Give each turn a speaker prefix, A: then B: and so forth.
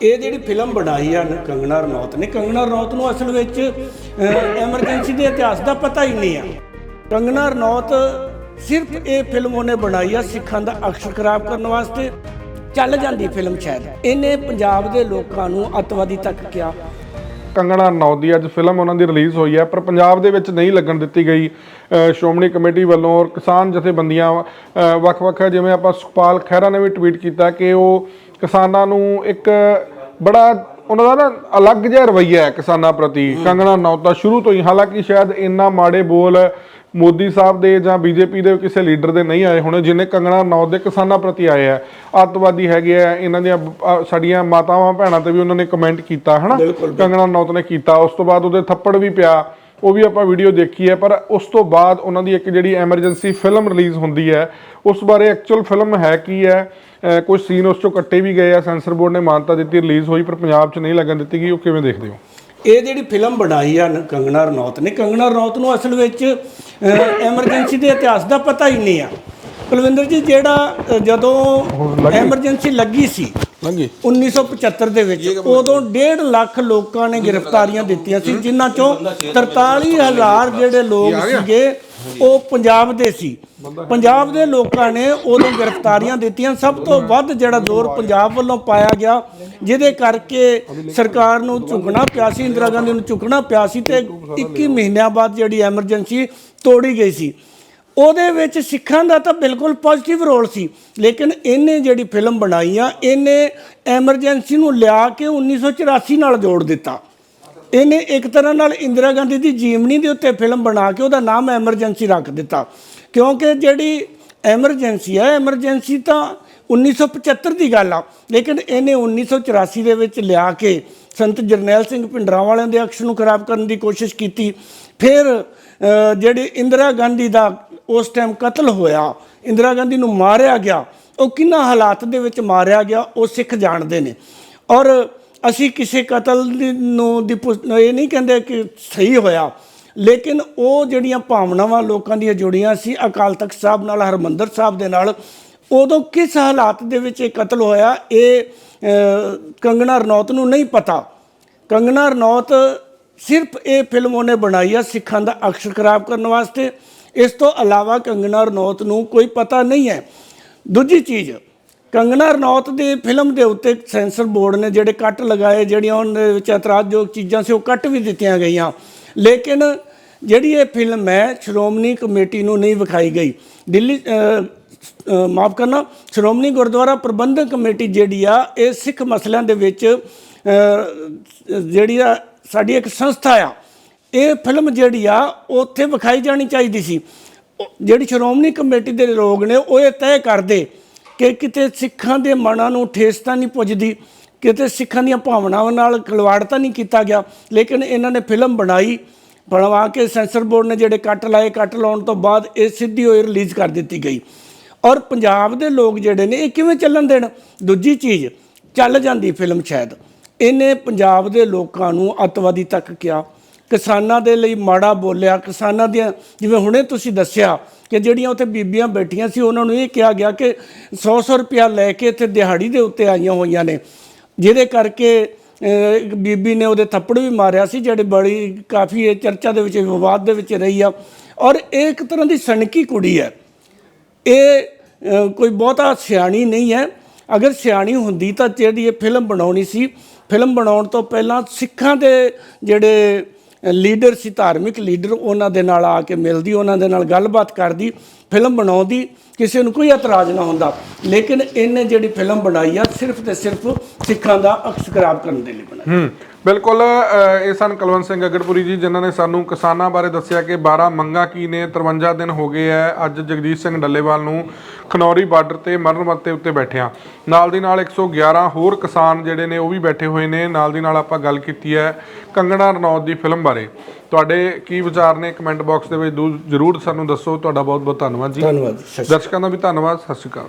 A: ਇਹ ਜਿਹੜੀ ਫਿਲਮ ਬਣਾਈ ਆ ਨ- ਕੰਗਨਾ ਰਣੌਤ ਨੇ ਕੰਗਨਾ ਰਣੌਤ ਨੂੰ ਅਸਲ ਵਿੱਚ ਐਮਰਜੈਂਸੀ ਦੇ ਇਤਿਹਾਸ ਦਾ ਪਤਾ ਹੀ ਨਹੀਂ ਆ। ਕੰਗਨਾ ਰਣੌਤ ਸਿਰਫ ਇਹ ਫਿਲਮ ਉਹਨੇ ਬਣਾਈ ਆ ਸਿੱਖਾਂ ਦਾ ਅਕਸ਼ਰ ਖਰਾਬ ਕਰਨ ਵਾਸਤੇ। ਚੱਲ ਜਾਂਦੀ ਫਿਲਮ ਸ਼ਾਇਦ। ਇਹਨੇ ਪੰਜਾਬ ਦੇ ਲੋਕਾਂ ਨੂੰ ਅੱਤਵਾਦੀ ਤੱਕ ਕਿਹਾ।
B: ਕੰਗਣਾ ਰਣੌਤ ਦੀ ਅੱਜ ਫਿਲਮ ਉਹਨਾਂ ਦੀ ਰਿਲੀਜ਼ ਹੋਈ ਹੈ ਪਰ ਪੰਜਾਬ ਦੇ ਵਿੱਚ ਨਹੀਂ ਲੱਗਣ ਦਿੱਤੀ ਗਈ। ਸ਼੍ਰੋਮਣੀ ਕਮੇਟੀ ਵੱਲੋਂ ਔਰ ਕਿਸਾਨ ਜਥੇਬੰਦੀਆਂ ਵੱਖ-ਵੱਖ ਜਿਵੇਂ ਆਪਾਂ ਸੁਖਪਾਲ ਖਹਿਰਾ ਨੇ ਵੀ ਟਵੀਟ ਕੀਤਾ ਕਿ ਉਹ ਕਿਸਾਨਾਂ ਨੂੰ ਇੱਕ ਬੜਾ ਉਹਨਾਂ ਦਾ ਨਾ ਅਲੱਗ ਜਿਹਾ ਰਵੱਈਆ ਹੈ ਕਿਸਾਨਾਂ ਪ੍ਰਤੀ। ਕੰਗਣਾ ਦਾ ਸ਼ੁਰੂ ਤੋਂ ਹੀ ਹਾਲਾਂਕਿ ਸ਼ਾਇਦ ਇੰਨਾ ਮਾੜੇ ਬੋਲ ਮੋਦੀ ਸਾਹਿਬ ਦੇ ਜਾਂ ਬੀਜੇਪੀ ਦੇ ਕਿਸੇ ਲੀਡਰ ਦੇ ਨਹੀਂ ਆਏ ਹੋਣੇ ਜਿੰਨੇ ਕੰਗਣਾ ਰਣੌਤ ਦੇ ਕਿਸਾਨਾਂ ਪ੍ਰਤੀ ਆਏ ਆ। ਅੱਤਵਾਦੀ ਹੈਗੇ ਆ ਇਹਨਾਂ ਦੀਆਂ ਸਾਡੀਆਂ ਮਾਤਾਵਾਂ ਭੈਣਾਂ ਤੇ ਵੀ ਉਹਨਾਂ ਨੇ ਕਮੈਂਟ ਕੀਤਾ ਹਨਾ? ਕੰਗਣਾ ਰਣੌਤ ਨੇ ਕੀਤਾ। ਉਸ ਤੋਂ ਬਾਅਦ ਉਹਦੇ ਥੱਪੜ ਵੀ ਪਿਆ ਉਹ ਵੀ ਆਪਾਂ ਵੀਡੀਓ ਦੇਖੀ ਹੈ ਪਰ ਉਸ ਤੋਂ ਬਾਅਦ ਉਹਨਾਂ ਦੀ ਇੱਕ ਜਿਹੜੀ ਐਮਰਜੈਂਸੀ ਫਿਲਮ ਰਿਲੀਜ਼ ਹੁੰਦੀ ਹੈ ਉਸ ਬਾਰੇ ਐਕਚੁਅਲ ਫਿਲਮ ਹੈ ਕੀ ਹੈ? ਕੁਝ ਸੀਨ ਉਸ ਚੋਂ ਕੱਟੇ ਵੀ ਗਏ ਆ ਸੈਂਸਰ ਬੋਰਡ ਨੇ ਮਾਨਤਾ ਦਿੱਤੀ ਰਿਲੀਜ਼ ਹੋਈ ਪਰ ਪੰਜਾਬ 'ਚ ਨਹੀਂ ਲੱਗਣ ਦਿੱਤੀ ਗਈ ਉਹ ਕਿਵੇਂ ਦੇਖਦੇ ਹੋ?
A: ਇਹ ਜਿਹੜੀ ਫਿਲਮ ਬਣਾਈ ਆ ਕੰਗਨਾ ਰਣੌਤ ਨੇ ਕੰਗਨਾ ਰਣੌਤ ਨੂੰ ਅਸਲ ਵਿੱਚ ਐਮਰਜੈਂਸੀ ਦੇ ਇਤਿਹਾਸ ਦਾ ਪਤਾ ਹੀ ਨਹੀਂ ਆ। ਕੁਲਵਿੰਦਰ ਜੀ ਜਿਹੜਾ ਜਦੋਂ ਐਮਰਜੈਂਸੀ ਲੱਗੀ ਸੀ
B: ਹਾਂਜੀ।
A: 1975 ਦੇ ਵਿੱਚ ਉਦੋਂ 1.5 ਲੱਖ ਲੋਕਾਂ ਨੇ ਗ੍ਰਿਫਤਾਰੀਆਂ ਦਿੱਤੀਆਂ ਸੀ ਜਿਨ੍ਹਾਂ ਚੋਂ 43000 ਜਿਹੜੇ ਲੋਕ ਸੀਗੇ ਉਹ ਪੰਜਾਬ ਦੇ ਸੀ। ਪੰਜਾਬ ਦੇ ਲੋਕਾਂ ਨੇ ਉਦੋਂ ਗ੍ਰਿਫਤਾਰੀਆਂ ਦਿੱਤੀਆਂ। ਸਭ ਤੋਂ ਵੱਧ ਜਿਹੜਾ ਜ਼ੋਰ ਪੰਜਾਬ ਵੱਲੋਂ ਪਾਇਆ ਗਿਆ ਜਿਹਦੇ ਕਰਕੇ ਸਰਕਾਰ ਨੂੰ ਝੁਕਣਾ ਪਿਆ ਸੀ ਇੰਦਰਾ ਗਾਂਧੀ ਨੂੰ ਝੁਕਣਾ ਪਿਆ ਸੀ ਤੇ 21 ਮਹੀਨਿਆਂ ਬਾਅਦ ਜਿਹੜੀ ਐਮਰਜੈਂਸੀ ਤੋੜੀ ਗਈ ਸੀ। ਉਹਦੇ ਵਿੱਚ ਸਿੱਖਾਂ ਦਾ ਤਾਂ ਬਿਲਕੁਲ ਪੋਜ਼ਿਟਿਵ ਰੋਲ ਸੀ। ਲੇਕਿਨ ਇਹਨੇ ਜਿਹੜੀ ਫਿਲਮ ਬਣਾਈ ਆ ਇਹਨੇ ਐਮਰਜੈਂਸੀ ਨੂੰ ਲਿਆ ਕੇ 1984 ਨਾਲ ਜੋੜ ਦਿੱਤਾ। ਇਹਨੇ ਇੱਕ ਤਰ੍ਹਾਂ ਨਾਲ ਇੰਦਰਾ ਗਾਂਧੀ ਦੀ ਜੀਵਨੀ ਦੇ ਉੱਤੇ ਫਿਲਮ ਬਣਾ ਕੇ ਉਹਦਾ ਨਾਮ ਐਮਰਜੈਂਸੀ ਰੱਖ ਦਿੱਤਾ। ਕਿਉਂਕਿ ਜਿਹੜੀ ਐਮਰਜੈਂਸੀ ਹੈ ਐਮਰਜੈਂਸੀ ਤਾਂ 1975 ਦੀ ਗੱਲ ਆ। ਲੇਕਿਨ ਇਹਨੇ 1984 ਦੇ ਵਿੱਚ ਲਿਆ ਕੇ ਸੰਤ ਜਰਨੈਲ ਸਿੰਘ ਭਿੰਡਰਾਂ ਵਾਲਿਆਂ ਦੇ ਅਕਸ਼ ਨੂੰ ਖਰਾਬ ਕਰਨ ਦੀ ਕੋਸ਼ਿਸ਼ ਕੀਤੀ। ਫਿਰ ਅ, ਜਿਹੜੀ ਇੰਦਰਾ ਗਾਂਧੀ ਦਾ ਉਸ ਟਾਈਮ ਕਤਲ ਹੋਇਆ, ਇੰਦਰਾ ਗਾਂਧੀ ਨੂੰ ਮਾਰਿਆ ਗਿਆ, ਉਹ ਕਿੰਨਾ ਹਾਲਾਤ ਦੇ ਵਿੱਚ ਮਾਰਿਆ ਗਿਆ, ਉਹ ਸਿੱਖ ਜਾਣਦੇ ਨੇ। ਔਰ ਅਸੀਂ ਕਿਸੇ ਕਤਲ ਦੀ- ਨੂੰ ਦੀ ਪੁਸ- ਇਹ ਨਹੀਂ ਕਹਿੰਦੇ ਕਿ ਸਹੀ ਹੋਇਆ, ਲੇਕਿਨ ਉਹ ਜਿਹੜੀਆਂ ਭਾਵਨਾਵਾਂ ਲੋਕਾਂ ਦੀਆਂ ਜੁੜੀਆਂ ਸੀ, ਅਕਾਲ ਤਖਤ ਸਾਹਿਬ ਨਾਲ, ਹਰਮੰਦਰ ਸਾਹਿਬ ਦੇ ਨਾਲ, ਉਦੋਂ ਕਿਸ ਹਾਲਾਤ ਦੇ ਵਿੱਚ ਇਹ ਕਤਲ ਹੋਇਆ, ਇਹ ਕੰਗਣਾ ਕੰਗਨਾ ਰਣੌਤ ਨੂੰ ਨਹੀਂ ਪਤਾ। ਕੰਗਣਾ ਰਣੌਤ ਸਿਰਫ ਇਹ ਫਿਲਮ ਉਹਨੇ ਬਣਾਈ ਆ ਸਿੱਖਾਂ ਦਾ ਅਕਸ਼ਰ ਖਰਾਬ ਕਰਨ ਵਾਸਤੇ ਇਸ ਤੋਂ ਇਲਾਵਾ ਕੰਗਣਾ ਰਣੌਤ ਨੂੰ ਕੋਈ ਪਤਾ ਨਹੀਂ ਹੈ। ਦੂਜੀ ਚੀਜ਼, ਕੰਗਣਾ ਰਣੌਤ ਦੀ ਫਿਲਮ ਦੇ ਉੱਤੇ ਸੈਂਸਰ ਬੋਰਡ ਨੇ ਜਿਹੜੇ ਕੱਟ ਲਗਾਏ, ਜਿਹੜੀਆਂ ਉਹਨਾਂ ਵਿੱਚ ਇਤਰਾਜ਼ਯੋਗ ਚੀਜ਼ਾਂ ਸੀ, ਉਹ ਕੱਟ ਵੀ ਦਿੱਤੀਆਂ ਗਈਆਂ। ਲੇਕਿਨ ਜਿਹੜੀ ਇਹ ਫਿਲਮ ਹੈ, ਸ਼੍ਰੋਮਣੀ ਕਮੇਟੀ ਨੂੰ ਨਹੀਂ ਵਿਖਾਈ ਗਈ। ਦਿੱਲੀ ਮਾਫ ਕਰਨਾ, ਸ਼੍ਰੋਮਣੀ ਗੁਰਦੁਆਰਾ ਪ੍ਰਬੰਧਕ ਕਮੇਟੀ ਜਿਹੜੀ ਆ, ਇਹ ਸਿੱਖ ਮਸਲਿਆਂ ਦੇ ਵਿੱਚ ਜਿਹੜੀ ਆ, ਸਾਡੀ ਇੱਕ ਸੰਸਥਾ ਆ ਇਹ ਫਿਲਮ ਜਿਹੜੀ ਆ, ਉੱਥੇ ਵਿਖਾਈ ਜਾਣੀ ਚਾਹੀਦੀ ਸੀ। ਜਿਹੜੀ ਸ਼੍ਰੋਮਣੀ ਕਮੇਟੀ ਦੇ ਲੋਕ ਨੇ, ਉਹ ਇਹ ਤੈਅ ਕਰਦੇ ਕਿ ਕਿਤੇ ਸਿੱਖਾਂ ਦੇ ਮਨਾਂ ਨੂੰ ਠੇਸ ਤਾਂ ਨਹੀਂ ਪੁੱਜਦੀ, ਕਿਤੇ ਸਿੱਖਾਂ ਦੀਆਂ ਭਾਵਨਾਵਾਂ ਨਾਲ ਖਿਲਵਾੜ ਤਾਂ ਨਹੀਂ ਕੀਤਾ ਗਿਆ, ਲੇਕਿਨ ਇਹਨਾਂ ਨੇ ਫਿਲਮ ਬਣਾਈ। ਬਣਵਾ ਕੇ ਸੈਂਸਰ ਬੋਰਡ ਨੇ ਜਿਹੜੇ ਕੱਟ ਲਾਏ, ਕੱਟ ਲਾਉਣ ਤੋਂ ਬਾਅਦ ਇਹ ਸਿੱਧੀ ਹੋਈ ਰਿਲੀਜ਼ ਕਰ ਦਿੱਤੀ ਗਈ। ਔਰ ਪੰਜਾਬ ਦੇ ਲੋਕ ਜਿਹੜੇ ਨੇ, ਇਹ ਕਿਵੇਂ ਚੱਲਣ ਦੇਣ? ਦੂਜੀ ਚੀਜ਼, ਚੱਲ ਜਾਂਦੀ ਫਿਲਮ ਸ਼ਾਇਦ। ਇਹਨੇ ਪੰਜਾਬ ਦੇ ਲੋਕਾਂ ਨੂੰ ਅੱਤਵਾਦੀ ਤੱਕ ਕਿਹਾ। ਕਿਸਾਨਾਂ ਦੇ ਲਈ ਮਾੜਾ ਬੋਲਿਆ, ਕਿਸਾਨਾਂ ਦੀਆਂ, ਜਿਵੇਂ ਹੁਣੇ ਤੁਸੀਂ ਦੱਸਿਆ ਕਿ ਜਿਹੜੀਆਂ ਉੱਥੇ ਬੀਬੀਆਂ ਬੈਠੀਆਂ ਸੀ, ਉਹਨਾਂ ਨੂੰ ਇਹ ਕਿਹਾ ਗਿਆ ਕਿ 100-100 ਰੁਪਇਆ ਲੈ ਕੇ ਇੱਥੇ ਦਿਹਾੜੀ ਦੇ ਉੱਤੇ ਆਈਆਂ ਹੋਈਆਂ ਨੇ, ਜਿਹਦੇ ਕਰਕੇ ਬੀਬੀ ਨੇ ਉਹਦੇ ਥੱਪੜ ਵੀ ਮਾਰਿਆ ਸੀ, ਜਿਹੜੇ ਬੜੀ ਕਾਫੀ ਇਹ ਚਰਚਾ ਦੇ ਵਿੱਚ, ਵਿਵਾਦ ਦੇ ਵਿੱਚ ਰਹੀ ਆ। ਔਰ ਇਹ ਇੱਕ ਤਰ੍ਹਾਂ ਦੀ ਸਣਕੀ ਕੁੜੀ ਹੈ। ਇਹ ਕੋਈ ਬਹੁਤਾ ਸਿਆਣੀ ਨਹੀਂ ਹੈ। ਅਗਰ ਸਿਆਣੀ ਹੁੰਦੀ ਤਾਂ ਜਿਹੜੀ ਇਹ ਫਿਲਮ ਬਣਾਉਣੀ ਸੀ, ਫਿਲਮ ਬਣਾਉਣ ਤੋਂ ਪਹਿਲਾਂ ਸਿੱਖਾਂ ਦੇ ਜਿਹੜੇ ਲੀਡਰ ਸੀ, ਧਾਰਮਿਕ ਲੀਡਰ ਉਹਨਾਂ ਦੇ ਨਾਲ ਆ ਕੇ ਮਿਲਦੀ, ਉਹਨਾਂ ਦੇ ਨਾਲ ਗੱਲਬਾਤ ਕਰਦੀ, ਫਿਲਮ ਬਣਾਉਂਦੀ, ਕਿਸੇ ਨੂੰ ਕੋਈ ਇਤਰਾਜ਼ ਨਾ ਹੁੰਦਾ। ਲੇਕਿਨ ਇਹਨੇ ਜਿਹੜੀ ਫਿਲਮ ਬਣਾਈ ਆ, ਸਿਰਫ ਤੇ ਸਿਰਫ ਸਿੱਖਾਂ ਦਾ ਅਕਸ ਖਰਾਬ ਕਰਨ ਦੇ ਲਈ ਬਣਾਈ।
B: ਬਿਲਕੁਲ ਇਹ ਸਨ ਕੁਲਵੰਤ ਸਿੰਘ ਅਗਰਪੁਰੀ ਜੀ ਜਿਨ੍ਹਾਂ ਨੇ ਸਾਨੂੰ ਕਿਸਾਨਾਂ ਬਾਰੇ ਦੱਸਿਆ ਕਿ 12 ਮੰਗਾਂ ਕੀ ਨੇ 53 ਦਿਨ ਹੋ ਗਏ ਐ ਅੱਜ ਜਗਦੀਸ਼ ਸਿੰਘ ਡੱਲੇਵਾਲ ਨੂੰ ਖਨੌਰੀ ਬਾਰਡਰ ਤੇ ਮਰਨ ਮੱਤੇ ਉੱਤੇ ਬੈਠਿਆਂ ਨਾਲ ਦੀ ਨਾਲ 111 ਹੋਰ ਕਿਸਾਨ ਜਿਹੜੇ ਨੇ ਉਹ ਵੀ ਬੈਠੇ ਹੋਏ ਨੇ। ਨਾਲ ਦੀ ਨਾਲ ਆਪਾਂ ਗੱਲ ਕੀਤੀ ਹੈ ਕੰਗਣਾ ਰਣੌਤ ਦੀ ਫਿਲਮ ਬਾਰੇ। ਤੁਹਾਡੇ ਕੀ ਵਿਚਾਰ ਨੇ ਕਮੈਂਟ ਬਾਕਸ ਦੇ ਵਿੱਚ ਜ਼ਰੂਰ ਸਾਨੂੰ ਦੱਸੋ। ਤੁਹਾਡਾ ਬਹੁਤ ਬਹੁਤ ਧੰਨਵਾਦ ਜੀ।
A: ਧੰਨਵਾਦ।
B: ਦਰਸ਼ਕਾਂ ਦਾ ਵੀ ਧੰਨਵਾਦ ਸਤਿ ਸ਼੍ਰੀ ਅਕਾਲ।